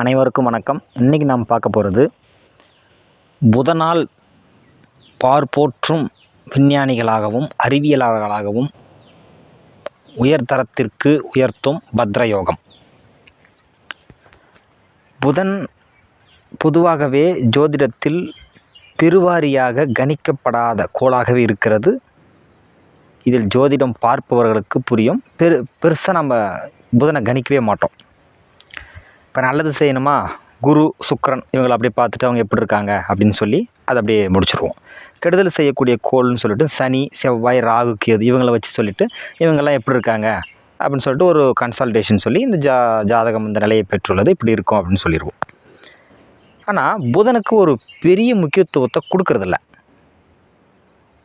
அனைவருக்கும் வணக்கம். இன்றைக்கி நாம் பார்க்க போகிறது புதனால் பார்ப்போற்றும் விஞ்ஞானிகளாகவும் அறிவியலாளர்களாகவும் உயர்தரத்திற்கு உயர்த்தும் பத்ரயோகம். புதன் பொதுவாகவே ஜோதிடத்தில் பெருவாரியாக கணிக்கப்படாத கோளாகவே இருக்கிறது. இதில் ஜோதிடம் பார்ப்பவர்களுக்கு புரியும். பெரு பெருசாக நம்ம புதனை கணிக்கவே மாட்டோம். இப்போ நல்லது செய்யணுமா? குரு சுக்கரன் இவங்களை அப்படியே பார்த்துட்டு அவங்க எப்படி இருக்காங்க அப்படின்னு சொல்லி அதை அப்படியே முடிச்சிருவோம். கெடுதல் செய்யக்கூடிய கோள்னு சொல்லிட்டு சனி செவ்வாய் ராகு கேது இவங்களை வச்சு சொல்லிவிட்டு இவங்கெல்லாம் எப்படி இருக்காங்க அப்படின்னு சொல்லிட்டு ஒரு கன்சல்டேஷன் சொல்லி இந்த ஜா ஜாதகம் இந்த நிலையை பெற்றுள்ளது. இப்படி இருக்கும் அப்படின்னு சொல்லிடுவோம் ஆனால் புதனுக்கு ஒரு பெரிய முக்கியத்துவத்தை கொடுக்கறதில்ல.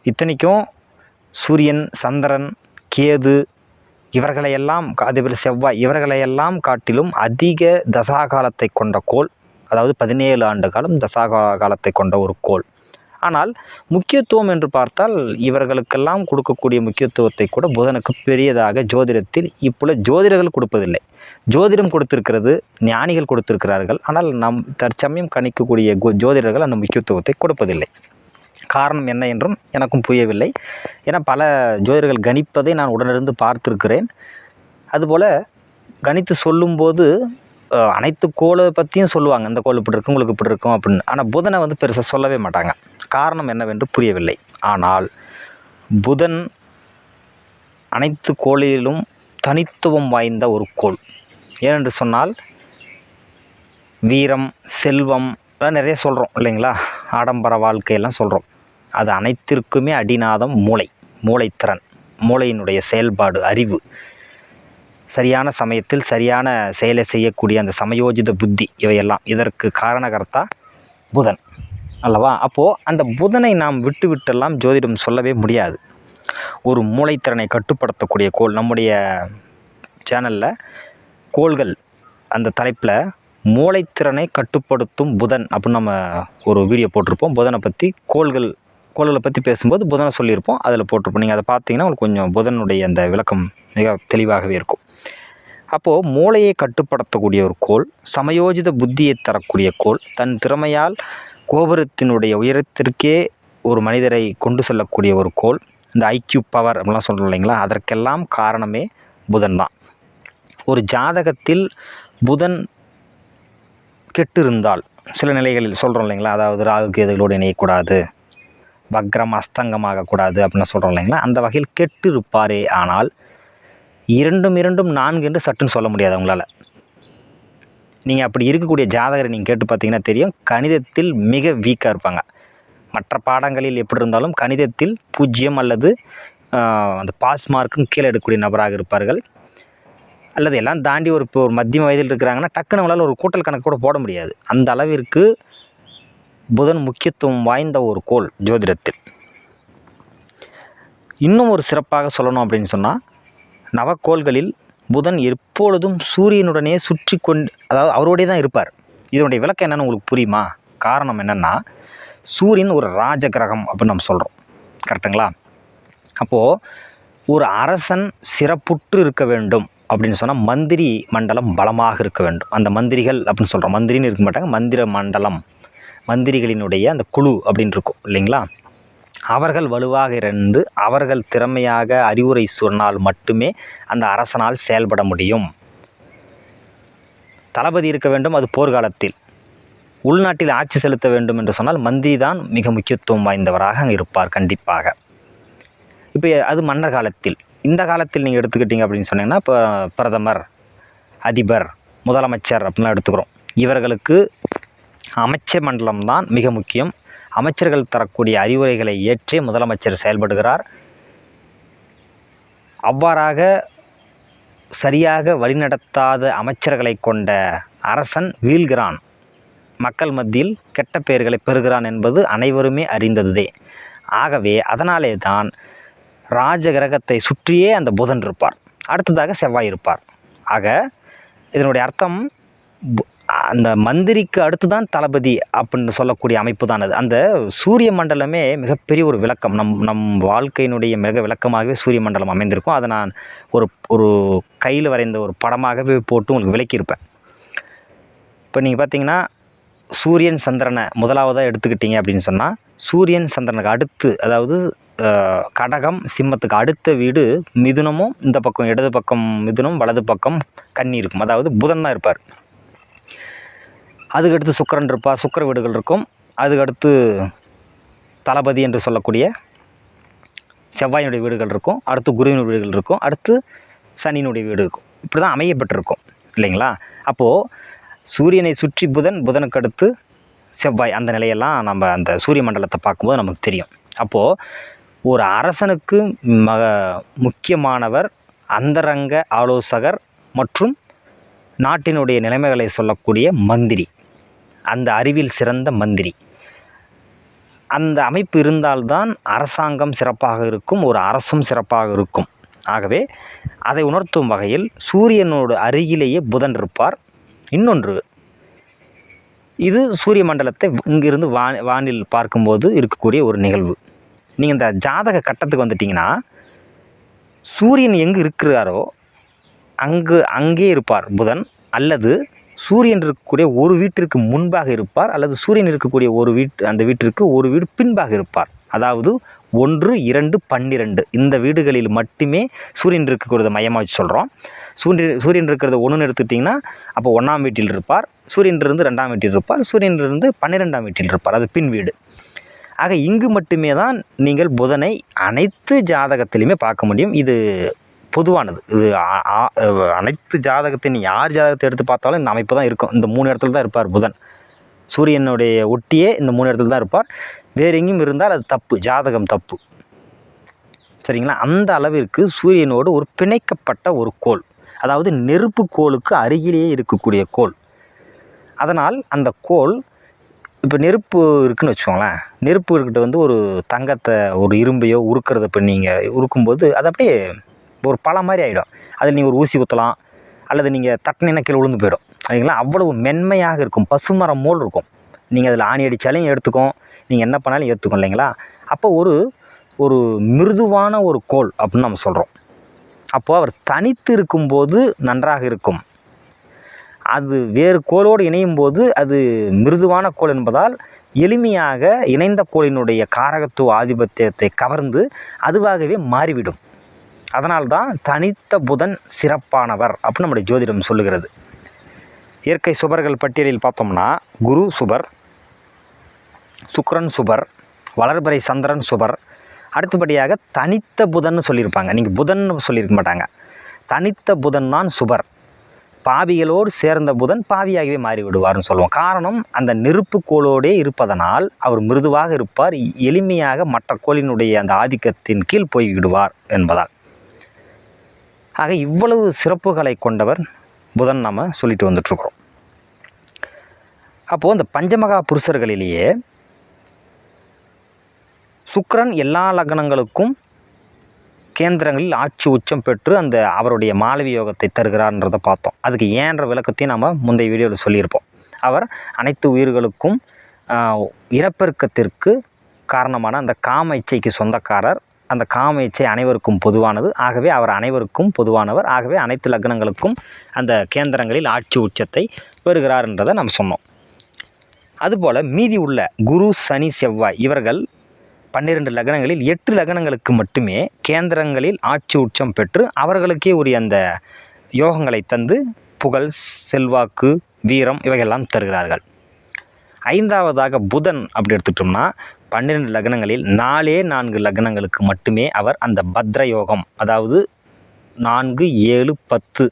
இத்தனைக்கும் சூரியன் சந்திரன் கேது இவர்களையெல்லாம் அதிபர் செவ்வாய். இவர்களையெல்லாம் காட்டிலும் அதிக தசாகாலத்தை கொண்ட கோள் அதாவது பதினேழு ஆண்டு காலம் தசா காலத்தை கொண்ட ஒரு கோள். ஆனால் முக்கியத்துவம் என்று பார்த்தால் இவர்களுக்கெல்லாம் கொடுக்கக்கூடிய முக்கியத்துவத்தை கூட புதனுக்கு பெரியதாக ஜோதிடத்தில் இப்பொழுது ஜோதிடர்கள் கொடுப்பதில்லை. ஜோதிடம் கொடுத்திருக்கிறது ஞானிகள் கொடுத்திருக்கிறார்கள். ஆனால் நம் தற்சமயம் கணிக்கக்கூடிய கோ- ஜோதிடர்கள் அந்த முக்கியத்துவத்தை கொடுப்பதில்லை. காரணம் என்ன என்றும் எனக்கும் புரியவில்லை. ஏன்னா பல ஜோதிடர்கள் கணிப்பதை நான் உடனிருந்து பார்த்திருக்கிறேன். அதுபோல் கணித்து சொல்லும்போது அனைத்து கோளை பற்றியும் சொல்லுவாங்க. இந்த கோள் இப்படி இருக்கும் உங்களுக்கு இப்படி இருக்கும் அப்படின்னு. ஆனால் புதனை வந்து பெருசாக சொல்லவே மாட்டாங்க. காரணம் என்னவென்று புரியவில்லை. ஆனால் புதன் அனைத்து கோளிலும் தனித்துவம் வாய்ந்த ஒரு கோள். ஏனென்று சொன்னால் வீரம் செல்வம் எல்லாம் நிறைய சொல்கிறோம் இல்லைங்களா? ஆடம்பர வாழ்க்கையெல்லாம் சொல்கிறோம் அது அனைத்திற்குமே அடிநாதம் மூளை மூளைத்திறன் மூளையினுடைய செயல்பாடு அறிவு. சரியான சமயத்தில் சரியான செயலை செய்யக்கூடிய அந்த சமயோஜித புத்தி இவையெல்லாம். இதற்கு காரணகர்த்தா புதன் அல்லவா? அப்போது அந்த புதனை நாம் விட்டு விட்டெல்லாம் ஜோதிடம் சொல்லவே முடியாது. ஒரு மூளைத்திறனை கட்டுப்படுத்தக்கூடிய கோள் நம்முடைய சேனலில் கோள்கள் அந்த தலைப்பில் மூளைத்திறனை கட்டுப்படுத்தும் புதன் அப்படின்னு நம்ம ஒரு வீடியோ போட்டிருப்போம். புதனை பற்றி கோள்கள் கோள்களை பற்றி பேசும்போது புதனை சொல்லியிருப்போம். அதில் போட்டிருப்போம். நீங்கள் அதை பார்த்தீங்கன்னா உங்களுக்கு கொஞ்சம் புதனுடைய அந்த விளக்கம் மிக தெளிவாகவே இருக்கும். அப்போது மூளையை கட்டுப்படுத்தக்கூடிய ஒரு கோள் சமயோஜித புத்தியை தரக்கூடிய கோள் தன் திறமையால் கோபுரத்தினுடைய உயரத்திற்கே ஒரு மனிதரை கொண்டு செல்லக்கூடிய ஒரு கோள் இந்த ஐக்யூ பவர் அப்படிலாம் சொல்கிறோம் இல்லைங்களா? அதற்கெல்லாம் காரணமே புதன் தான். ஒரு ஜாதகத்தில் புதன் கெட்டிருந்தால் சில நிலைகளில் சொல்கிறோம் இல்லைங்களா? அதாவது ராகு கேதுகளோடு இணையக்கூடாது. வக்ரம் அஸ்தங்கமாகக்கூடாது அப்படின்னு சொல்கிறோம் இல்லைங்களா? அந்த வகையில் கெட்டு இருப்பாரே ஆனால் இரண்டும் இரண்டும் நான்கு என்று சட்டுன்னு சொல்ல முடியாது உங்களால். நீங்கள் அப்படி இருக்கக்கூடிய ஜாதகரை நீங்கள் கேட்டு பார்த்தீங்கன்னா தெரியும் கணிதத்தில் மிக வீக்காக இருப்பாங்க. மற்ற பாடங்களில் எப்படி இருந்தாலும் கணிதத்தில் பூஜ்ஜியம் அல்லது அந்த பாஸ் மார்க்கும் கீழே எடுக்கக்கூடிய நபராக இருப்பார்கள். அல்லது எல்லாம் தாண்டி ஒரு இப்போ ஒரு மத்தியம வயதில் இருக்கிறாங்கன்னா டக்குன்னு அவங்களால ஒரு கூட்டல் கணக்கு கூட போட முடியாது. அந்த அளவிற்கு புதன் முக்கியத்துவம் வாய்ந்த ஒரு கோள் ஜோதிடத்தில். இன்னும் ஒரு சிறப்பாக சொல்லணும் அப்படின்னு சொன்னால் நவக்கோள்களில் புதன் எப்பொழுதும் சூரியனுடனே சுற்றி கொண்டு அதாவது அவரோடே தான் இருப்பார். இதனுடைய விளக்கம் என்னென்னு உங்களுக்கு புரியுமா? காரணம் என்னென்னா சூரியன் ஒரு ராஜ கிரகம் அப்படின்னு நம்ம சொல்கிறோம் கரெக்டுங்களா அப்போது ஒரு அரசன் சிறப்புற்று இருக்க வேண்டும் அப்படின்னு சொன்னால் மந்திரி மண்டலம் பலமாக இருக்க வேண்டும். அந்த மந்திரிகள் அப்படின்னு சொல்கிறோம் மந்திரின்னு இருக்க மாட்டாங்க மந்திர மண்டலம். மந்திரிகளினுடைய அந்த குழு அப்படின்னு இருக்கும் இல்லைங்களா? அவர்கள் வலுவாக இருந்து அவர்கள் திறமையாக அறிவுரை சொன்னால் மட்டுமே அந்த அரசனால் செயல்பட முடியும். தளபதி இருக்க வேண்டும் அது போர்க்காலத்தில். உள்நாட்டில் ஆட்சி செலுத்த வேண்டும் என்று சொன்னால் மந்திரி தான் மிக முக்கியத்துவம் வாய்ந்தவராக அங்கே இருப்பார் கண்டிப்பாக. இப்போ அது மன்னர் காலத்தில். இந்த காலத்தில் நீங்கள் எடுத்துக்கிட்டீங்க அப்படின்னு சொன்னீங்கன்னா இப்போ பிரதமர் அதிபர் முதலமைச்சர் அப்படின்லாம் எடுத்துக்கிறோம். இவர்களுக்கு அமைச்சர் மண்டலம் தான் மிக முக்கியம். அமைச்சர்கள் தரக்கூடிய அறிவுரைகளை ஏற்றே முதலமைச்சர் செயல்படுகிறார். அவ்வாறாக சரியாக வழிநடத்தாத அமைச்சர்களை கொண்ட அரசன் வீழ்கிறான். மக்கள் மத்தியில் கெட்ட பெயர்களை பெறுகிறான் என்பது அனைவருமே அறிந்ததுதே. ஆகவே அதனாலே தான் ராஜ கிரகத்தை சுற்றியே அந்த புதன் இருப்பார். அடுத்ததாக செவ்வாய் இருப்பார். ஆக இதனுடைய அர்த்தம் பு- அந்த மந்திரிக்கு அடுத்து தான் தளபதி அப்படின்னு சொல்லக்கூடிய அமைப்பு தான் அது அந்த சூரிய மண்டலமே மிகப்பெரிய ஒரு விளக்கம். நம் நம் வாழ்க்கையினுடைய மிக விளக்கமாகவே சூரிய மண்டலம் அமைந்திருக்கும். அதை நான் ஒரு ஒரு கையில் வரைந்த ஒரு படமாகவே போட்டு உங்களுக்கு விளக்கியிருப்பேன். இப்போ நீங்கள் பார்த்தீங்கன்னா சூரியன் சந்திரனை முதலாவதாக எடுத்துக்கிட்டீங்க அப்படின்னு சொன்னால் சூரியன் சந்திரனுக்கு அடுத்து அதாவது கடகம் சிம்மத்துக்கு அடுத்த வீடு மிதுனமும் இந்த பக்கம் இடது பக்கம் மிதுனம் வலது பக்கம் கன்னி இருக்கும். அதாவது புதன் தான் இருப்பார். அதுக்கடுத்து சுக்கிரன் இருப்பார் சுக்கிர வீடுகள் இருக்கும். அதுக்கடுத்து தளபதி என்று சொல்லக்கூடிய செவ்வாயினுடைய வீடுகள் இருக்கும். அடுத்து குருவினுடைய வீடுகள் இருக்கும். அடுத்து சனியினுடைய வீடு இருக்கும். இப்படி தான் அமையப்பட்டிருக்கும். இல்லைங்களா? அப்போது சூரியனை சுற்றி புதன் புதனுக்கு அடுத்து செவ்வாய். அந்த நிலையெல்லாம் நம்ம அந்த சூரிய மண்டலத்தை பார்க்கும்போது நமக்கு தெரியும். அப்போது ஒரு அரசனுக்கு மக முக்கியமானவர் அந்தரங்க ஆலோசகர் மற்றும் நாட்டினுடைய நிலைமைகளை சொல்லக்கூடிய மந்திரி. அந்த அறிவில் சிறந்த மந்திரி. அந்த அமைப்பு இருந்தால்தான் அரசாங்கம் சிறப்பாக இருக்கும் ஒரு அரசும் சிறப்பாக இருக்கும். ஆகவே அதை உணர்த்தும் வகையில் சூரியனோடு அருகிலேயே புதன் இருப்பார். இன்னொன்று இது சூரிய மண்டலத்தை இங்கிருந்து வா வானில் பார்க்கும்போது இருக்கக்கூடிய ஒரு நிகழ்வு. நீங்கள் இந்த ஜாதக கட்டத்துக்கு வந்துட்டிங்கன்னா சூரியன் எங்கு இருக்கிறாரோ அங்கு அங்கே இருப்பார் புதன். அல்லது சூரியன் இருக்கக்கூடிய ஒரு வீட்டிற்கு முன்பாக இருப்பார் அல்லது சூரியன் இருக்கக்கூடிய ஒரு வீட்டு அந்த வீட்டிற்கு ஒரு வீடு பின்பாக இருப்பார். அதாவது ஒன்று இரண்டு பன்னிரெண்டு. இந்த வீடுகளில் மட்டுமே சூரியன் இருக்கக்கூடியத மையமாக வச்சு சொல்கிறோம் சூரியன் சூரியன் இருக்கிறத ஒன்றுன்னு எடுத்துக்கிட்டிங்கன்னா அப்போ ஒன்றாம் வீட்டில் இருப்பார். சூரியன் இருந்து ரெண்டாம் வீட்டில் இருப்பார். சூரியன் இருந்து பன்னிரெண்டாம் வீட்டில் இருப்பார். அது பின் வீடு. ஆக இங்கு மட்டுமே தான் நீங்கள் புதனை அனைத்து ஜாதகத்திலையுமே பார்க்க முடியும். இது பொதுவானது. இது அனைத்து ஜாதகத்தை நீ யார் ஜாதகத்தை எடுத்து பார்த்தாலும் இந்த அமைப்பு தான் இருக்கும். இந்த மூணு இடத்துல தான் இருப்பார் புதன். சூரியனுடைய ஒட்டியே இந்த மூணு இடத்துல தான் இருப்பார். வேறு எங்கேயும் இருந்தால் அது தப்பு. ஜாதகம் தப்பு. சரிங்களா? அந்த அளவிற்கு சூரியனோடு ஒரு பிணைக்கப்பட்ட ஒரு கோள். அதாவது நெருப்பு கோளுக்கு அருகிலேயே இருக்கக்கூடிய கோள். அதனால் அந்த கோள் இப்போ நெருப்பு இருக்குன்னு வச்சுக்கோங்களேன். நெருப்பு இருக்கிட்ட வந்து ஒரு தங்கத்தை ஒரு இரும்பையோ உருக்கிறத இப்போ நீங்கள் உருக்கும்போது அது அப்படியே ஒரு பழம் மாதிரி ஆகிடும் அதில் நீங்கள் ஒரு ஊசி குத்தலாம் அல்லது நீங்கள் தட்டினா கீழே விழுந்து போயிடும். சரிங்களா? அவ்வளவு மென்மையாக இருக்கும். பசுமரம் மோல் இருக்கும். நீங்கள் அதில் ஆணி அடித்தாலும் எடுத்துக்கும். நீங்கள் என்ன பண்ணாலும் ஏற்றுக்கும் இல்லைங்களா? அப்போ ஒரு ஒரு மிருதுவான ஒரு கோல் அப்படின்னு நம்ம சொல்கிறோம் அப்போது அவர் தனித்து இருக்கும்போது நன்றாக இருக்கும். அது வேறு கோளோடு இணையும் போது அது மிருதுவான கோள் என்பதால் எளிமையாக இணைந்த கோளினுடைய காரகத்துவ ஆதிபத்தியத்தை கவர்ந்து அதுவாகவே மாறிவிடும். அதனால்தான் தனித்த புதன் சிறப்பானவர் அப்படின்னு நம்முடைய ஜோதிடம் சொல்லுகிறது. இயற்கை சுபர்கள் பட்டியலில் பார்த்தோம்னா குரு சுபர் சுக்கரன் சுபர் வளர்பிறை சந்திரன் சுபர் அடுத்தபடியாக தனித்த புதன் சொல்லியிருப்பாங்க. நீங்கள் புதன் சொல்லியிருக்க மாட்டாங்க. தனித்த புதன் தான் சுபர். பாவிகளோடு சேர்ந்த புதன் பாவியாகவே மாறிவிடுவார்னு சொல்லுவோம். காரணம் அந்த நெருப்பு கோளோடே இருப்பதனால் அவர் மிருதுவாக இருப்பார். எளிமையாக மற்ற கோளினுடைய அந்த ஆதிக்கத்தின் கீழ் போய்விடுவார் என்பதால். ஆக இவ்வளவு சிறப்புகளை கொண்டவர் புதன் நாம் சொல்லிட்டு வந்துட்டுருக்குறோம். அப்போது இந்த பஞ்சமகா புருஷர்களிலேயே சுக்ரன் எல்லா லக்னங்களுக்கும் கேந்திரங்களில் ஆட்சி உச்சம் பெற்று அந்த அவருடைய மாளவி யோகத்தை தருகிறார்ன்றதை பார்த்தோம். அதுக்கு ஏன்ற விளக்கத்தையும் நம்ம முந்தைய வீடியோவில் சொல்லியிருப்போம். அவர் அனைத்து உயிர்களுக்கும் இனப்பெருக்கத்திற்கு காரணமான அந்த காம இச்சைக்கு சொந்தக்காரர் அந்த காம இச்சை அனைவருக்கும் பொதுவானது. ஆகவே அவர் அனைவருக்கும் பொதுவானவர். ஆகவே அனைத்து லக்னங்களுக்கும் அந்த கேந்திரங்களில் ஆட்சி உச்சத்தை பெறுகிறார்ன்றதை நம்ம சொன்னோம். அதுபோல் மீதி உள்ள குரு சனி செவ்வாய் இவர்கள் பன்னிரெண்டு லக்னங்களில் எட்டு லக்னங்களுக்கு மட்டுமே கேந்திரங்களில் ஆட்சி உச்சம் பெற்று அவர்களுக்கே உரிய அந்த யோகங்களை தந்து புகழ் செல்வாக்கு வீரம் இவையெல்லாம் தருகிறார்கள். ஐந்தாவதாக புதன் அப்படி எடுத்துட்டோம்னா பன்னிரெண்டு லக்னங்களில் நாலே நான்கு லக்னங்களுக்கு மட்டுமே அவர் அந்த பத்ர யோகம் அதாவது நான்கு ஏழு பத்து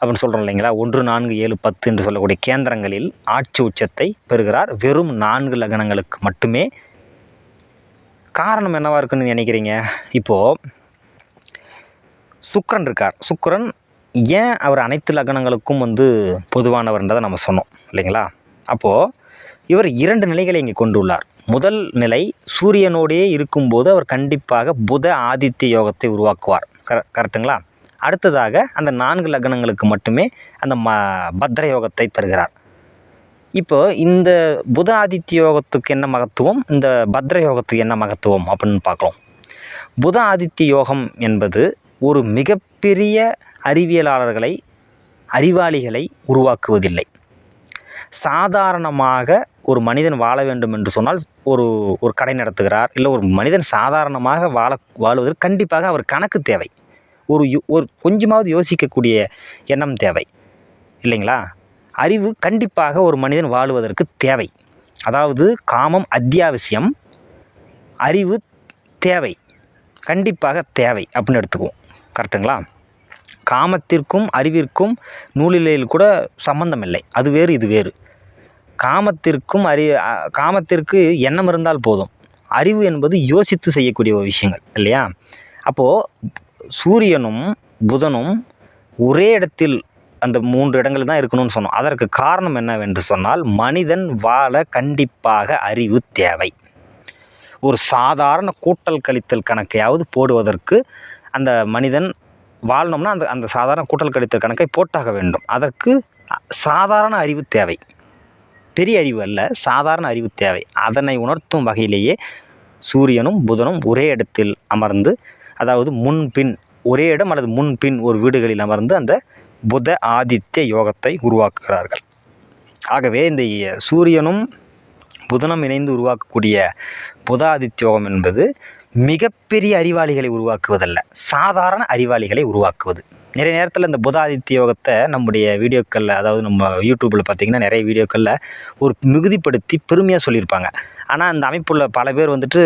அப்படின்னு சொல்கிறோம் இல்லைங்களா? ஒன்று நான்கு ஏழு பத்து என்று சொல்லக்கூடிய கேந்திரங்களில் ஆட்சி உச்சத்தை பெறுகிறார். வெறும் நான்கு லக்னங்களுக்கு மட்டுமே. காரணம் என்னவாக இருக்குன்னு நினைக்கிறீங்க? இப்போது சுக்கரன் இருக்கார். சுக்கிரன் ஏன் அவர் அனைத்து லக்னங்களுக்கும் வந்து பொதுவானவர்ன்றதை நம்ம சொன்னோம் இல்லைங்களா? அப்போது இவர் இரண்டு நிலைகளை இங்கே கொண்டுள்ளார். முதல் நிலை சூரியனோடையே இருக்கும்போது அவர் கண்டிப்பாக புத ஆதித்ய யோகத்தை உருவாக்குவார். கர கரெக்டுங்களா அடுத்ததாக அந்த நான்கு லக்னங்களுக்கு மட்டுமே அந்த ம பத்ர யோகத்தை தருகிறார். இப்போ இந்த புத ஆதித்ய யோகத்துக்கு என்ன மகத்துவம்? இந்த பத்ர யோகத்துக்கு என்ன மகத்துவம் அப்படின்னு பார்க்கலாம். புத ஆதித்ய யோகம் என்பது ஒரு மிகப்பெரிய அறிவியலாளர்களை அறிவாளிகளை உருவாக்குவதில்லை. சாதாரணமாக ஒரு மனிதன் வாழ வேண்டும் என்று சொன்னால் ஒரு ஒரு கடை நடத்துகிறார் இல்லை ஒரு மனிதன் சாதாரணமாக வாழ வாழ்வதற்கு கண்டிப்பாக அவர் கணக்கு தேவை. ஒரு யோ ஒரு கொஞ்சமாவது யோசிக்கக்கூடிய எண்ணம் தேவை. இல்லைங்களா? அறிவு கண்டிப்பாக ஒரு மனிதன் வாழுவதற்கு தேவை. அதாவது காமம் அத்தியாவசியம் அறிவு தேவை கண்டிப்பாக தேவை அப்படின்னு எடுத்துக்குவோம். கரெக்டுங்களா? காமத்திற்கும் அறிவிற்கும் நூலிலையில் கூட சம்பந்தம் இல்லை. அது வேறு இது வேறு. காமத்திற்கும் அறி காமத்திற்கு எண்ணம் இருந்தால் போதும். அறிவு என்பது யோசித்து செய்யக்கூடிய ஒரு விஷயங்கள் இல்லையா? அப்போது சூரியனும் புதனும் ஒரே இடத்தில் அந்த மூன்று இடங்கள் தான் இருக்கணும்னு சொன்னோம். அதற்கு காரணம் என்னவென்று சொன்னால் மனிதன் வாழ கண்டிப்பாக அறிவு தேவை. ஒரு சாதாரண கூட்டல் கழித்தல் கணக்கையாவது போடுவதற்கு அந்த மனிதன் வாழணும்னா அந்த அந்த சாதாரண கூட்டல் கழித்தல் கணக்கை போட்டாக வேண்டும். அதற்கு சாதாரண அறிவு தேவை. பெரிய அறிவு அல்ல சாதாரண அறிவு தேவை. அதனை உணர்த்தும் வகையிலேயே சூரியனும் புதனும் ஒரே இடத்தில் அமர்ந்து அதாவது முன்பின் ஒரே இடம் அல்லது முன்பின் ஒரு வீடுகளில் அமர்ந்து அந்த புத ஆதித்ய யோகத்தை உருவாக்குகிறார்கள். ஆகவே இந்த சூரியனும் புதனும் இணைந்து உருவாக்கக்கூடிய புதாதித்ய யோகம் என்பது மிகப்பெரிய அறிவாளிகளை உருவாக்குவதல்ல சாதாரண அறிவாளிகளை உருவாக்குவது. நிறைய நேரத்தில் இந்த புதாதித்ய யோகத்தை நம்முடைய வீடியோக்களில் அதாவது நம்ம யூடியூப்பில் பார்த்தீங்கன்னா நிறைய வீடியோக்களில் ஒரு மிகுதிப்படுத்தி பெருமையாக சொல்லியிருப்பாங்க. ஆனால் அந்த அமைப்புள்ள பல பேர் வந்துட்டு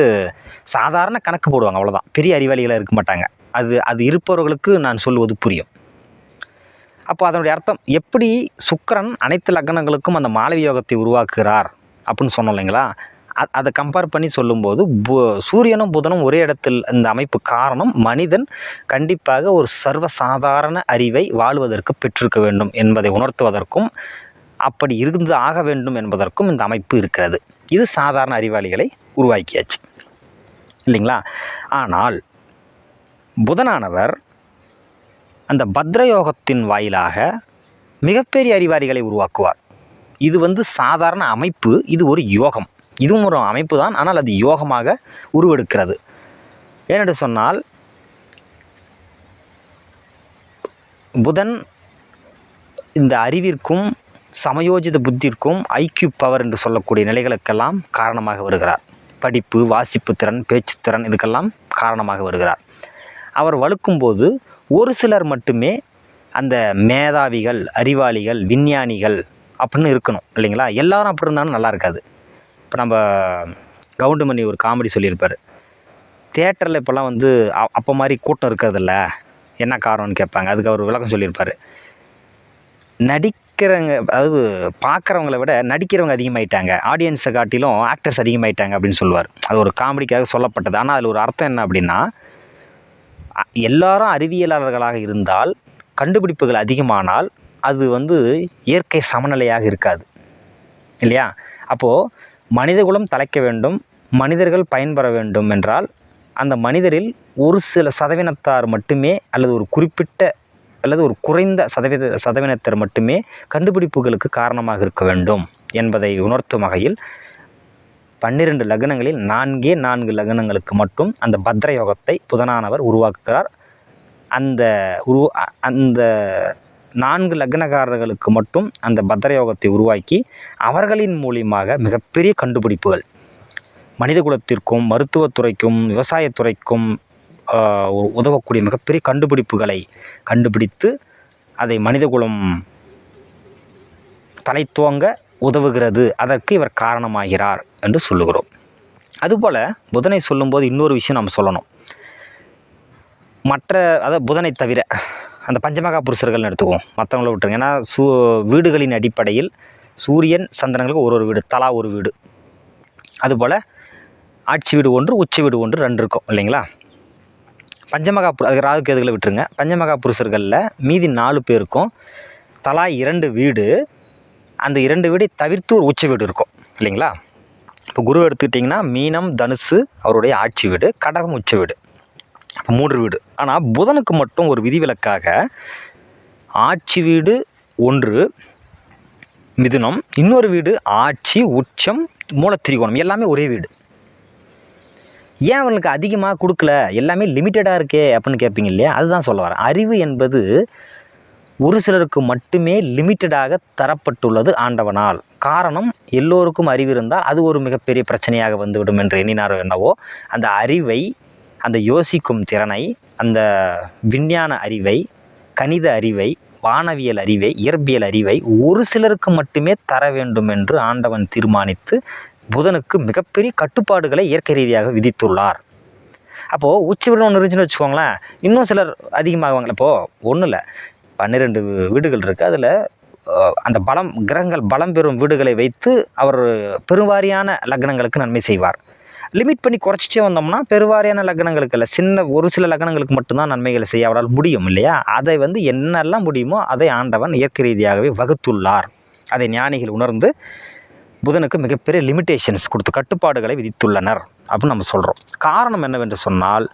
சாதாரண கணக்கு போடுவாங்க அவ்வளோதான் பெரிய அறிவாளிகளாக இருக்க மாட்டாங்க. அது அது இருப்பவர்களுக்கு நான் சொல்லுவது புரியும். அப்போ அதனுடைய அர்த்தம் எப்படி சுக்கரன் அனைத்து லக்னங்களுக்கும் அந்த மாலவி யோகத்தை உருவாக்குகிறார் அப்படின்னு சொன்னோம் இல்லைங்களா? அதை கம்பேர் பண்ணி சொல்லும்போது பு சூரியனும் புதனும் ஒரே இடத்தில் இந்த அமைப்பு காரணம் மனிதன் கண்டிப்பாக ஒரு சர்வ சாதாரண அறிவை வாழ்வதற்கு பெற்றிருக்க வேண்டும் என்பதை உணர்த்துவதற்கும் அப்படி இருந்து ஆக வேண்டும் என்பதற்கும் இந்த அமைப்பு இருக்கிறது. இது சாதாரண அறிவாளிகளை உருவாக்கியாச்சு. இல்லைங்களா? ஆனால் புதனானவர் அந்த பத்ரயோகத்தின் வாயிலாக மிகப்பெரிய அறிவாளிகளை உருவாக்குவார். இது வந்து சாதாரண அமைப்பு இது ஒரு யோகம். இதுவும் ஒரு அமைப்பு தான் ஆனால் அது யோகமாக உருவெடுக்கிறது. ஏனென்று சொன்னால் புதன் இந்த அறிவிற்கும் சமயோஜித புத்திற்கும் ஐக்யூ பவர் என்று சொல்லக்கூடிய நிலைகளுக்கெல்லாம் காரணமாக வருகிறார். படிப்பு வாசிப்பு திறன் பேச்சுத்திறன் இதுக்கெல்லாம் காரணமாக வருகிறார். அவர் வலுக்கும்போது ஒரு சிலர் மட்டுமே அந்த மேதாவிகள் அறிவாளிகள் விஞ்ஞானிகள் அப்படின்னு இருக்கணும் இல்லைங்களா? எல்லாரும் அப்படி இருந்தாலும் நல்லா இருக்காது. இப்போ நம்ம கவுண்டமணி ஒரு காமெடி சொல்லியிருப்பார். தேட்டரில் இப்போல்லாம் வந்து அப்போ மாதிரி கூட்டம் இருக்கிறதில்ல. என்ன காரணம்னு கேட்பாங்க. அதுக்கு அவர் விளக்கம் சொல்லியிருப்பார். நடிக்கிறவங்க அதாவது பார்க்குறவங்கள விட நடிக்கிறவங்க அதிகமாயிட்டாங்க. ஆடியன்ஸை காட்டிலும் ஆக்டர்ஸ் அதிகமாயிட்டாங்க அப்படின்னு சொல்லுவார். அது ஒரு காமெடிக்காக சொல்லப்பட்டது. ஆனால் அதில் ஒரு அர்த்தம் என்ன அப்படின்னா எல்லாரும் அறிவியலாளர்களாக இருந்தால் கண்டுபிடிப்புகள் அதிகமானால் அது வந்து இயற்கை சமநிலையாக இருக்காது. இல்லையா? அப்போது மனிதகுலம் தலைக்க வேண்டும் மனிதர்கள் பயன்பெற வேண்டும் என்றால் அந்த மனிதரில் ஒரு சில சதவீனத்தார் மட்டுமே அல்லது ஒரு குறிப்பிட்ட அல்லது ஒரு குறைந்த சதவீத சதவீனத்தர் மட்டுமே கண்டுபிடிப்புகளுக்கு காரணமாக இருக்க வேண்டும் என்பதை உணர்த்தும் வகையில் பன்னிரண்டு லக்னங்களில் நான்கே நான்கு லக்னங்களுக்கு மட்டும் அந்த பத்ர யோகத்தை புதனானவர் உருவாக்குகிறார். அந்த உரு அந்த நான்கு லக்னக்காரர்களுக்கு மட்டும் அந்த பத்ர யோகத்தை உருவாக்கி அவர்களின் மூலியமாக மிகப்பெரிய கண்டுபிடிப்புகள். மனித குலத்திற்கும் மருத்துவத்துறைக்கும் விவசாயத்துறைக்கும் உதவக்கூடிய மிகப்பெரிய கண்டுபிடிப்புகளை கண்டுபிடித்து அதை மனிதகுலம் தலைத்துவங்க உதவுகிறது. அதற்கு இவர் காரணமாகிறார் என்று சொல்லுகிறோம். அதுபோல் புதனை சொல்லும்போது இன்னொரு விஷயம் நாம் சொல்லணும். மற்ற அதாவது புதனை தவிர அந்த பஞ்சமகா புருஷர்கள்னு எடுத்துக்குவோம். மற்றவங்கள விட்டுருங்க. ஏன்னா சூ வீடுகளின் அடிப்படையில் சூரியன் சந்திரங்களுக்கு ஒரு ஒரு வீடு தலா ஒரு வீடு. அதுபோல் ஆட்சி வீடு ஒன்று உச்ச வீடு ஒன்று ரெண்டு இருக்கும் இல்லைங்களா? பஞ்சமகா புரு அது ராகு கேதுகளை விட்டுருங்க? பஞ்சமகா புருஷர்களில் மீதி நாலு பேருக்கும் தலா இரண்டு வீடு. அந்த இரண்டு வீடை தவிர்த்து ஒரு உச்ச வீடு இருக்கும் இல்லைங்களா? இப்போ குரு எடுத்துக்கிட்டிங்கன்னா மீனம் தனுசு அவருடைய ஆட்சி வீடு கடகம் உச்ச வீடு. மூன்று வீடு. ஆனால் புதனுக்கு மட்டும் ஒரு விதிவிலக்காக ஆட்சி வீடு ஒன்று மிதுனம். இன்னொரு வீடு ஆட்சி உச்சம் மூலத்திரிகோணம். எல்லாமே ஒரே வீடு. ஏன் அவனுக்கு அதிகமாக கொடுக்கல? எல்லாமே லிமிட்டடாக இருக்கே அப்படின்னு கேட்பீங்க இல்லையா? அதுதான் சொல்ல வரேன். அறிவு என்பது ஒரு சிலருக்கு மட்டுமே லிமிட்டடாக தரப்பட்டுள்ளது ஆண்டவனால். காரணம் எல்லோருக்கும் அறிவு இருந்தால் அது ஒரு மிகப்பெரிய பிரச்சனையாக வந்துவிடும் என்று எண்ணினாரோ என்னவோ அந்த அறிவை அந்த யோசிக்கும் திறனை அந்த விஞ்ஞான அறிவை கணித அறிவை வானவியல் அறிவை இயற்பியல் அறிவை ஒரு சிலருக்கு மட்டுமே தர வேண்டும் என்று ஆண்டவன் தீர்மானித்து புதனுக்கு மிகப்பெரிய கட்டுப்பாடுகளை இயற்கை ரீதியாக விதித்துள்ளார். அப்போது உச்சி விட ஒன்று இருந்துச்சுன்னு வச்சுக்கோங்களேன் இன்னும் சிலர் அதிகமாகுவாங்களே இப்போது ஒன்றும் இல்லை. பன்னிரெண்டு வீடுகள் இருக்குது அதில் அந்த பலம் கிரகங்கள் பலம் பெறும் வீடுகளை வைத்து அவர் பெருவாரியான லக்னங்களுக்கு நன்மை செய்வார். லிமிட் பண்ணி குறைச்சிட்டே வந்தோம்னா பெருவாரியான லக்னங்களுக்கு இல்லை சின்ன ஒரு சில லக்னங்களுக்கு மட்டும்தான் நன்மைகளை செய்ய அவரால் முடியும் இல்லையா? அதை வந்து என்னெல்லாம் முடியுமோ அதை ஆண்டவன் இயற்கை ரீதியாகவே வகுத்துள்ளார். அதை ஞானிகள் உணர்ந்து புதனுக்கு மிகப்பெரிய லிமிட்டேஷன்ஸ் கொடுத்து கட்டுப்பாடுகளை விதித்துள்ளனர் அப்படின்னு நம்ம சொல்கிறோம் காரணம் என்னவென்று சொன்னால்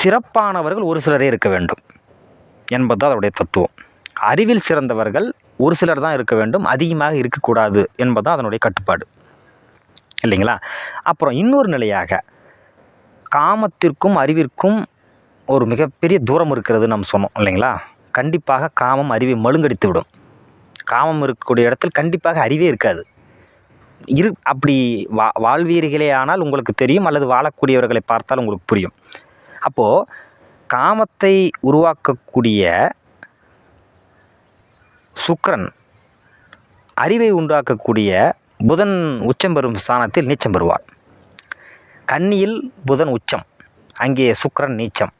சிறப்பானவர்கள் ஒரு சிலரே இருக்க வேண்டும் என்பது அதனுடைய தத்துவம். அறிவில் சிறந்தவர்கள் ஒரு சிலர் தான் இருக்க வேண்டும் அதிகமாக இருக்கக்கூடாது என்பது அதனுடைய கட்டுப்பாடு. இல்லைங்களா? அப்புறம் இன்னொரு நிலையாக காமத்திற்கும் அறிவிற்கும் ஒரு மிகப்பெரிய தூரம் இருக்கிறது நம்ம சொன்னோம் இல்லைங்களா? கண்டிப்பாக காமம் அறிவை மழுங்கடித்து விடும் காமம் இருக்கக்கூடிய இடத்தில் கண்டிப்பாக அறிவே இருக்காது. இரு அப்படி வா வாழ்வீர்களே ஆனால் உங்களுக்கு தெரியும் அல்லது வாழக்கூடியவர்களை பார்த்தால் உங்களுக்கு புரியும். அப்போது காமத்தை உருவாக்கக்கூடிய சுக்கரன் அறிவை உண்டாக்கக்கூடிய புதன் உச்சம் பெறும் ஸ்தானத்தில் நீச்சம் பெறுவார். கன்னியில் புதன் உச்சம் அங்கே சுக்கரன் நீச்சம்.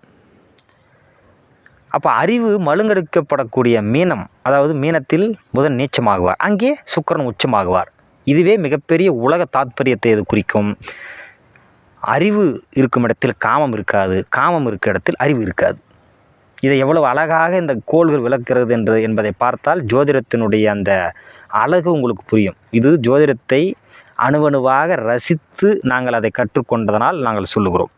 அப்போ அறிவு மழுங்கெடுக்கப்படக்கூடிய மீனம் அதாவது மீனத்தில் புதன் நீச்சமாகுவார். அங்கே சுக்கரன் உச்சமாகுவார். இதுவே மிகப்பெரிய உலக தாத்பரியத்தை இது குறிக்கும். அறிவு இருக்கும் இடத்தில் காமம் இருக்காது காமம் இருக்க இடத்தில் அறிவு இருக்காது. இதை எவ்வளவு அழகாக இந்த கோள்கள் விளக்குகிறது என்று என்பதை பார்த்தால் ஜோதிடத்தினுடைய அந்த அழகு உங்களுக்கு புரியும். இது ஜோதிடத்தை அணுவணுவாக ரசித்து நாங்கள் அதை கற்றுக்கொண்டதனால் நாங்கள் சொல்லுகிறோம்.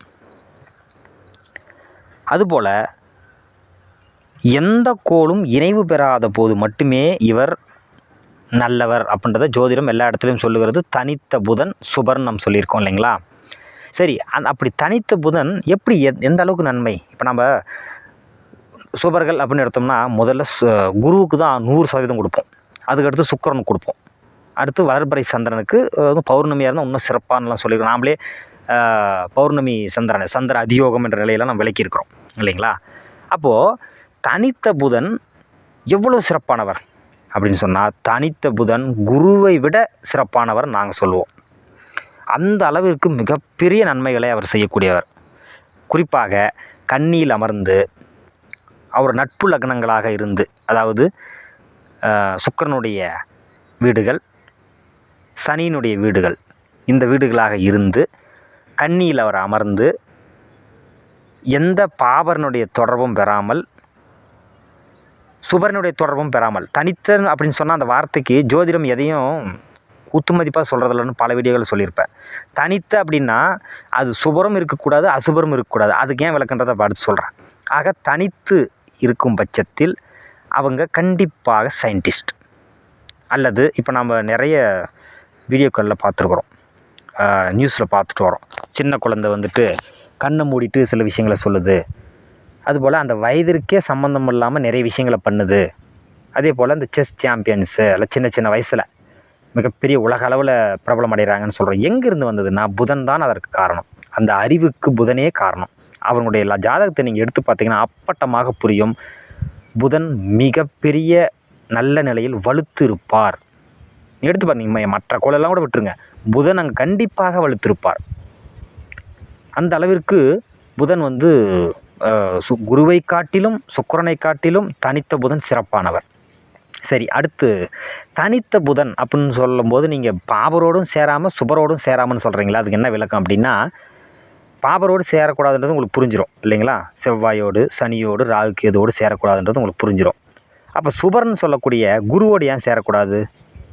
அதுபோல் எந்த கோளும் இணைவு பெறாத போது மட்டுமே இவர் நல்லவர் அப்படின்றத ஜோதிடம் எல்லா இடத்துலையும் சொல்லுகிறது. தனித்த புதன் சுபர்ன்னு நம்ம சொல்லியிருக்கோம் இல்லைங்களா? சரி அந் அப்படி தனித்த புதன் எப்படி எத் எந்த அளவுக்கு நன்மை? இப்போ நம்ம சுபர்கள் அப்படின்னு எடுத்தோம்னா முதல்ல சு- குருவுக்கு தான் நூறு சதவீதம் கொடுப்போம். அதுக்கடுத்து சுக்கிரனுக்கு கொடுப்போம். அடுத்து வளர்பறை சந்திரனுக்கு பௌர்ணமியாக இருந்தால் இன்னும் சிறப்பானலாம் சொல்லியிருக்கோம். நாமளே பௌர்ணமி சந்திரனை சந்திர அதியோகம் என்ற நிலையெல்லாம் நம்ம விளக்கியிருக்கிறோம். இல்லைங்களா? அப்போது தனித்த புதன் எவ்வளோ சிறப்பானவர்? அப்படின்னு சொன்னால் தனித்த புதன் குருவை விட சிறப்பானவர் நாங்கள் சொல்லுவோம். அந்த அளவிற்கு மிகப்பெரிய நன்மைகளை அவர் செய்யக்கூடியவர். குறிப்பாக கண்ணியில் அமர்ந்து அவர் நட்பு லக்னங்களாக இருந்து அதாவது சுக்கிரனுடைய வீடுகள் சனியினுடைய வீடுகள் இந்த வீடுகளாக இருந்து கண்ணியில் அவர் அமர்ந்து எந்த பாபரனுடைய தொடர்பும் பெறாமல் சுபரனுடைய தொடர்பும் பெறாமல் தனித்தன் அப்படின்னு சொன்னால் அந்த வார்த்தைக்கு ஜோதிடம் எதையும் குத்துமதிப்பாக சொல்கிறதில்லன்னு பல வீடியோகள் சொல்லியிருப்பேன். தனித்த அப்படின்னா அது சுபரும் இருக்கக்கூடாது அசுபரும் இருக்கக்கூடாது. அதுக்கு ஏன் விளக்குன்றதை பார்த்து சொல்கிறேன் ஆக தனித்து இருக்கும் பட்சத்தில் அவங்க கண்டிப்பாக சயின்டிஸ்ட் அல்லது இப்போ நம்ம நிறைய வீடியோக்களில் பார்த்துருக்குறோம். நியூஸில் பார்த்துட்டு வரோம் சின்ன குழந்தை வந்துட்டு கண்ணை மூடிட்டு சில விஷயங்களை சொல்லுது. அதுபோல் அந்த வயதிற்கே சம்மந்தம் இல்லாமல் நிறைய விஷயங்களை பண்ணுது. அதே போல் இந்த செஸ் சாம்பியன்ஸு இல்லை சின்ன சின்ன வயசில் மிகப்பெரிய உலக அளவில் பிரபலம் அடைகிறாங்கன்னு சொல்கிறோம் எங்கேருந்து வந்ததுன்னா புதன் தான் அதற்கு காரணம். அந்த அறிவுக்கு புதனே காரணம். அவனுடைய எல்லா ஜாதகத்தை நீங்கள் எடுத்து பார்த்தீங்கன்னா அப்பட்டமாக புரியும். புதன் மிகப்பெரிய நல்ல நிலையில் வலுத்திருப்பார். எடுத்து பாருங்க மற்ற கோளெல்லாம் கூட விட்டுருங்க. புதன் அங்கே கண்டிப்பாக வலுத்திருப்பார். அந்த அளவிற்கு புதன் வந்து சு குருவை காட்டிலும் சுக்கரனை காட்டிலும் தனித்த புதன் சிறப்பானவர். சரி அடுத்து தனித்த புதன் அப்படின்னு சொல்லும்போது நீங்கள் பாபரோடும் சேராமல் சுபரோடும் சேராமன்னு சொல்கிறீங்களா அதுக்கு என்ன விளக்கம் அப்படின்னா பாபரோடு சேரக்கூடாதுன்றது உங்களுக்கு புரிஞ்சிடும் இல்லைங்களா? செவ்வாயோடு சனியோடு ராகு கேதுவோடு சேரக்கூடாதுன்றது உங்களுக்கு புரிஞ்சிடும் அப்போ சுபர்னு சொல்லக்கூடிய குருவோடு ஏன் சேரக்கூடாது?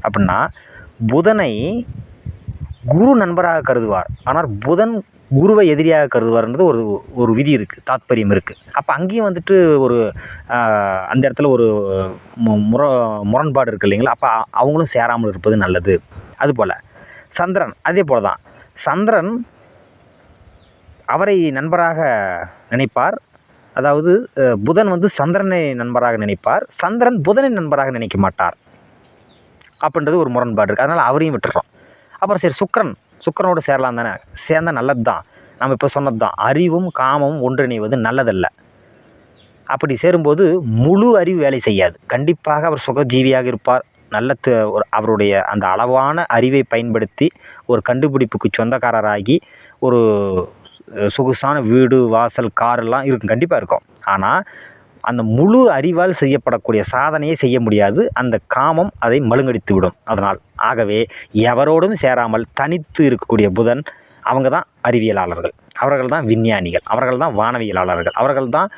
அப்படின்னா புதனை குரு நண்பராக கருதுவார். ஆனால் புதன் குருவை எதிரியாக கருதுவார்ன்றது ஒரு ஒரு விதி இருக்குது தாத்பரியம் இருக்குது அப்போ அங்கேயும் வந்துட்டு ஒரு அந்த இடத்துல ஒரு முர முரண்பாடு இருக்குது இல்லைங்களா? அப்போ அவங்களும் சேராமல் இருப்பது நல்லது. அதுபோல் சந்திரன் அதே போல் தான் சந்திரன் அவரை நண்பராக நினைப்பார். அதாவது புதன் வந்து சந்திரனை நண்பராக நினைப்பார். சந்திரன் புதனை நண்பராக நினைக்க மாட்டார். அப்படின்றது ஒரு முரண்பாடு இருக்குது அதனால் அவரையும் விட்டுறோம் அப்புறம் சரி சுக்கரன். சுக்கரனோடு சேரலாம் தானே? சேர்ந்தால் நல்லது தான் நம்ம இப்போ சொன்னது தான் அறிவும் காமமும் ஒன்றிணைவது நல்லதல்ல. அப்படி சேரும்போது முழு அறிவு வேலை செய்யாது. கண்டிப்பாக அவர் சுகஜீவியாக இருப்பார். நல்ல ஒரு அவருடைய அந்த அளவான அறிவை பயன்படுத்தி ஒரு கண்டுபிடிப்புக்கு சொந்தக்காரராகி ஒரு சொகுசான வீடு வாசல் காரெல்லாம் இருக்கும். கண்டிப்பாக இருக்கும். ஆனால் அந்த முழு அறிவால் செய்யப்படக்கூடிய சாதனையை செய்ய முடியாது. அந்த காமம் அதை மழுங்கடித்து விடும். அதனால் ஆகவே எவரோடும் சேராமல் தனித்து இருக்கக்கூடிய புதன் அவங்க தான் அறிவியலாளர்கள். அவர்கள் தான் விஞ்ஞானிகள். அவர்கள் தான் வானவியலாளர்கள். அவர்கள் தான்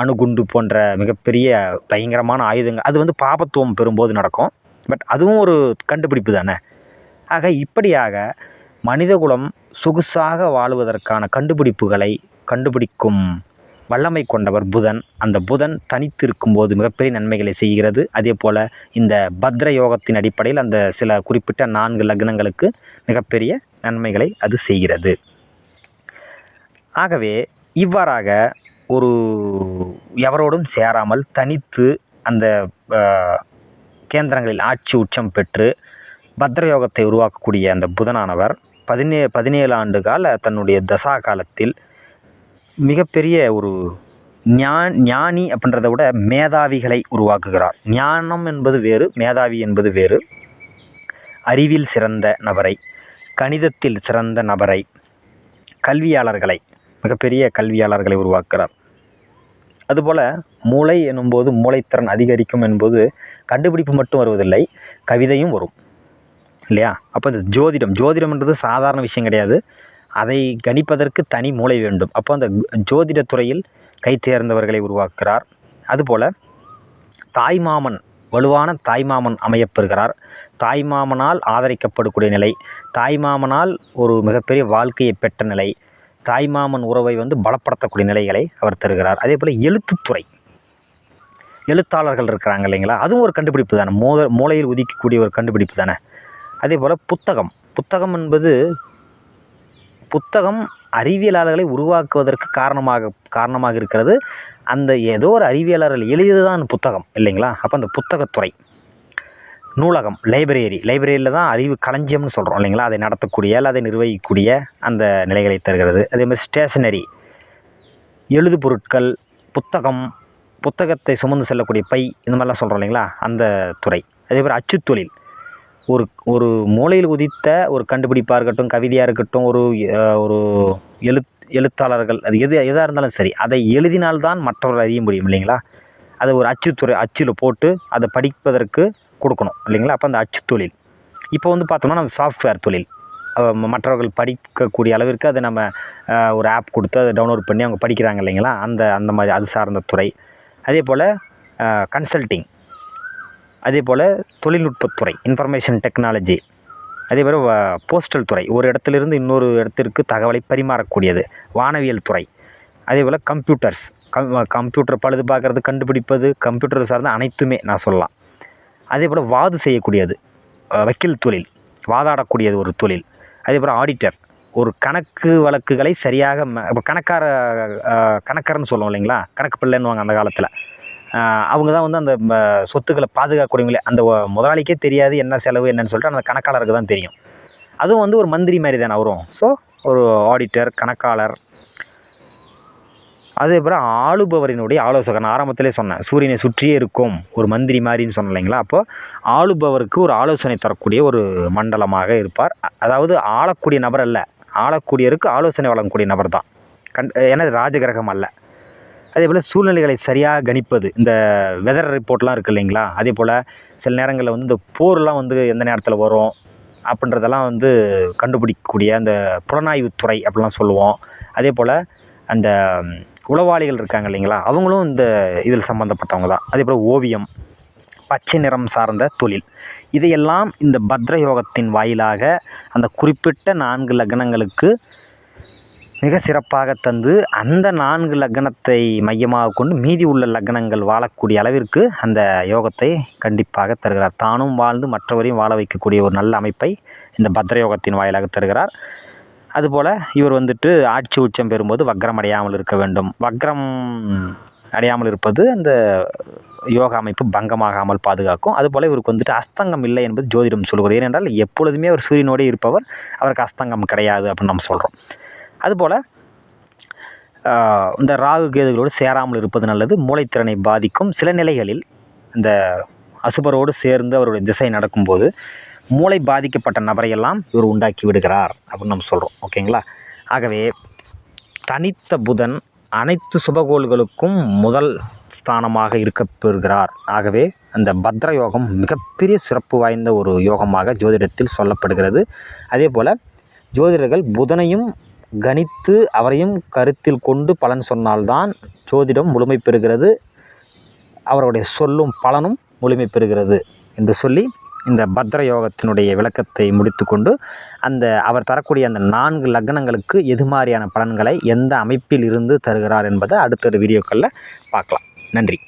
அணுகுண்டு போன்ற மிகப்பெரிய பயங்கரமான ஆயுதங்கள். அது வந்து பாபத்துவம் பெறும்போது நடக்கும். பட் அதுவும் ஒரு கண்டுபிடிப்பு தானே? ஆக இப்படியாக மனிதகுலம் சொகுசாக வாழுவதற்கான கண்டுபிடிப்புகளை கண்டுபிடிக்கும் வல்லமை கொண்டவர் புதன். அந்த புதன் தனித்து இருக்கும்போது மிகப்பெரிய நன்மைகளை செய்கிறது. அதே போல் இந்த பத்ர யோகத்தின் அடிப்படையில் அந்த சில குறிப்பிட்ட நான்கு லக்னங்களுக்கு மிகப்பெரிய நன்மைகளை அது செய்கிறது. ஆகவே இவ்வாறாக ஒரு எவரோடும் சேராமல் தனித்து அந்த கேந்திரங்களில் ஆட்சி உச்சம் பெற்று பத்ரயோகத்தை உருவாக்கக்கூடிய அந்த புதனானவர் பதினே பதினேழு ஆண்டு கால தன்னுடைய தசா காலத்தில் மிகப்பெரிய ஒரு ஞா ஞானி அப்படின்றத விட மேதாவிகளை உருவாக்குகிறார். ஞானம் என்பது வேறு மேதாவி என்பது வேறு. அறிவில் சிறந்த நபரை கணிதத்தில் சிறந்த நபரை கல்வியாளர்களை மிகப்பெரிய கல்வியாளர்களை உருவாக்குகிறார். அதுபோல் மூளை எனும்போது மூளைத்திறன் அதிகரிக்கும் என்பது கண்டுபிடிப்பு மட்டும் வருவதில்லை கவிதையும் வரும். இல்லையா? அப்போ இந்த ஜோதிடம் ஜோதிடம்ன்றது சாதாரண விஷயம் கிடையாது. அதை கணிப்பதற்கு தனி மூளை வேண்டும். அப்போ அந்த ஜோதிடத்துறையில் கைத்தேர்ந்தவர்களை உருவாக்குகிறார். அதுபோல் தாய்மாமன் வலுவான தாய்மாமன் அமையப்பெறுகிறார் தாய்மாமனால் ஆதரிக்கப்படக்கூடிய நிலை. தாய்மாமனால் ஒரு மிகப்பெரிய வாழ்க்கையை பெற்ற நிலை. தாய்மாமன் உறவை வந்து பலப்படுத்தக்கூடிய நிலைகளை அவர் தருகிறார். அதே போல் எழுத்துத்துறை எழுத்தாளர்கள் இருக்கிறாங்க இல்லைங்களா? அதுவும் ஒரு கண்டுபிடிப்பு தானே. மூல மூளையில் உதிக்கக்கூடிய ஒரு கண்டுபிடிப்பு தானே. அதே போல் புத்தகம். புத்தகம் என்பது புத்தகம் அறிவியலாளர்களை உருவாக்குவதற்கு காரணமாக காரணமாக இருக்கிறது. அந்த ஏதோ ஒரு அறிவியலாளர்கள் எழுதியது தான் புத்தகம் இல்லைங்களா? அப்போ அந்த புத்தகத்துறை. நூலகம் லைப்ரரி. லைப்ரரியில் தான் அறிவு களஞ்சியம்னு சொல்கிறோம் இல்லைங்களா? அதை நடத்தக்கூடிய இல்லை அதை நிர்வகிக்கக்கூடிய அந்த நிலைகளை தருகிறது. அதே மாதிரி ஸ்டேஷனரி. எழுது பொருட்கள் புத்தகம் புத்தகத்தை சுமந்து செல்லக்கூடிய பை இந்த மாதிரிலாம் சொல்கிறோம் இல்லைங்களா? அந்த துறை. அதே அச்சுத்தொழில் ஒரு ஒரு மூளையில் உதித்த ஒரு கண்டுபிடிப்பாக இருக்கட்டும் கவிதையாக இருக்கட்டும் ஒரு ஒரு எழுத் எழுத்தாளர்கள் அது எது எதாக இருந்தாலும் சரி அதை எழுதினால்தான் மற்றவர்கள் அறிய முடியும் இல்லைங்களா? அது ஒரு அச்சுத்துறை அச்சில் போட்டு அதை படிப்பதற்கு கொடுக்கணும் இல்லைங்களா? அப்போ அந்த அச்சு தொழில். இப்போ வந்து பார்த்தோம்னா நம்ம சாஃப்ட்வேர் தொழில். மற்றவர்கள் படிக்கக்கூடிய அளவிற்கு அதை நம்ம ஒரு ஆப் கொடுத்து அதை டவுன்லோட் பண்ணி அவங்க படிக்கிறாங்க இல்லைங்களா? அந்த அந்த மாதிரி அது சார்ந்த துறை. அதே போல் கன்சல்ட்டிங் அதே போல் தொழில்நுட்பத்துறை இன்ஃபர்மேஷன் டெக்னாலஜி அதே போல் போஸ்டல் துறை. ஒரு இடத்துலேருந்து இன்னொரு இடத்திற்கு தகவலை பரிமாறக்கூடியது. வானவியல் துறை. அதே போல் கம்ப்யூட்டர்ஸ் கம் கம்ப்யூட்டர் பழுது பார்க்குறது கண்டுபிடிப்பது கம்ப்யூட்டர் சார்ந்த அனைத்துமே நான் சொல்லலாம். அதே போல் வாது செய்யக்கூடியது வக்கீல் தொழில். வாதாடக்கூடியது ஒரு தொழில். அதே போல் ஆடிட்டர் ஒரு கணக்கு வழக்குகளை சரியாக ம- இப்போ கணக்கார கணக்காரன்னு சொல்லுவோம் இல்லைங்களா? கணக்கு பிள்ளைன்னுவாங்க அந்த காலத்தில். அவங்க தான் வந்து அந்த சொத்துக்களை பாதுகாக்கக்கூடியவங்களே. அந்த முதலாளிக்கே தெரியாது என்ன செலவு என்னன்னு சொல்லிட்டு அந்த கணக்காளருக்கு தான் தெரியும். அதுவும் வந்து ஒரு மந்திரி மாதிரி தானே வரும் ஸோ ஒரு ஆடிட்டர் கணக்காளர். அதே போல் ஆளுபவரினுடைய ஆலோசகர். நான் ஆரம்பத்திலே சொன்னேன் சூரியனை சுற்றியே இருக்கும் ஒரு மந்திரி மாதிரின்னு சொன்னேன் இல்லைங்களா? அப்போ ஆளுபவருக்கு ஒரு ஆலோசனை தரக்கூடிய ஒரு மண்டலமாக இருப்பார். அதாவது ஆளக்கூடிய நபர் அல்ல ஆளக்கூடியருக்கு ஆலோசனை வழங்கக்கூடிய நபர் தான். கண் ஏன்னா ராஜகிரகம் அல்ல. அதே போல் சூழ்நிலைகளை சரியாக கணிப்பது. இந்த வெதர் ரிப்போர்ட்லாம் இருக்குது இல்லைங்களா? அதே போல் சில நேரங்களில் வந்து இந்த போர்லாம் வந்து எந்த நேரத்தில் வரும் அப்படின்றதெல்லாம் வந்து கண்டுபிடிக்கக்கூடிய அந்த புலனாய்வுத்துறை அப்படிலாம் சொல்லுவோம். அதே போல் அந்த உளவாளிகள் இருக்காங்க இல்லைங்களா? அவங்களும் இந்த இதில் சம்மந்தப்பட்டவங்க தான். அதே போல் ஓவியம் பச்சை நிறம் சார்ந்த தொழில். இதையெல்லாம் இந்த பத்ர யோகத்தின் வாயிலாக அந்த குறிப்பிட்ட நான்கு லக்னங்களுக்கு மிக சிறப்பாக தந்து அந்த நான்கு லக்னத்தை மையமாக கொண்டு மீதி உள்ள லக்னங்கள் வாழக்கூடிய அளவிற்கு அந்த யோகத்தை கண்டிப்பாக தருகிறார். தானும் வாழ்ந்து மற்றவரையும் வாழ வைக்கக்கூடிய ஒரு நல்ல அமைப்பை இந்த பத்ர யோகத்தின் வாயிலாக தருகிறார். அதுபோல் இவர் வந்துட்டு ஆட்சி உச்சம் பெறும்போது வக்ரம் அடையாமல் இருக்க வேண்டும். வக்ரம் அடையாமல் இருப்பது அந்த யோக அமைப்பு பங்கமாகாமல் பாதுகாக்கும். அதுபோல் இவருக்கு வந்துட்டு அஸ்தங்கம் இல்லை என்பது ஜோதிடம் சொல்கிறது. ஏனென்றால் எப்பொழுதுமே அவர் சூரியனோடே இருப்பவர். அவருக்கு அஸ்தங்கம் கிடையாது அப்படின்னு நம்ம சொல்கிறோம் அதுபோல் இந்த ராகு கேதுகளோடு சேராமல் இருப்பது நல்லது. மூளைத்திறனை பாதிக்கும். சில நிலைகளில் இந்த அசுபரோடு சேர்ந்து அவருடைய திசை நடக்கும்போது மூளை பாதிக்கப்பட்ட நபரையெல்லாம் இவர் உண்டாக்கி விடுகிறார் அப்படின்னு நம்ம சொல்கிறோம் ஓகேங்களா? ஆகவே தனித்த புதன் அனைத்து சுபகோள்களுக்கும் முதல் ஸ்தானமாக இருக்கப்பெறுகிறார் ஆகவே அந்த பத்ர யோகம் மிகப்பெரிய சிறப்பு வாய்ந்த ஒரு யோகமாக ஜோதிடத்தில் சொல்லப்படுகிறது. அதே போல் ஜோதிடர்கள் புதனையும் கணித்து அவரையும் கருத்தில் கொண்டு பலன் சொன்னால்தான் ஜோதிடம் முழுமை பெறுகிறது. அவருடைய சொல்லும் பலனும் முழுமை பெறுகிறது என்று சொல்லி இந்த பத்ர யோகத்தினுடைய விளக்கத்தை முடித்துக்கொண்டு அந்த அவர் தரக்கூடிய அந்த நான்கு லக்னங்களுக்கு எது மாதிரியான பலன்களை எந்த அமைப்பில் இருந்து தருகிறார் என்பதை அடுத்தடுத்த வீடியோக்களில் பார்க்கலாம். நன்றி.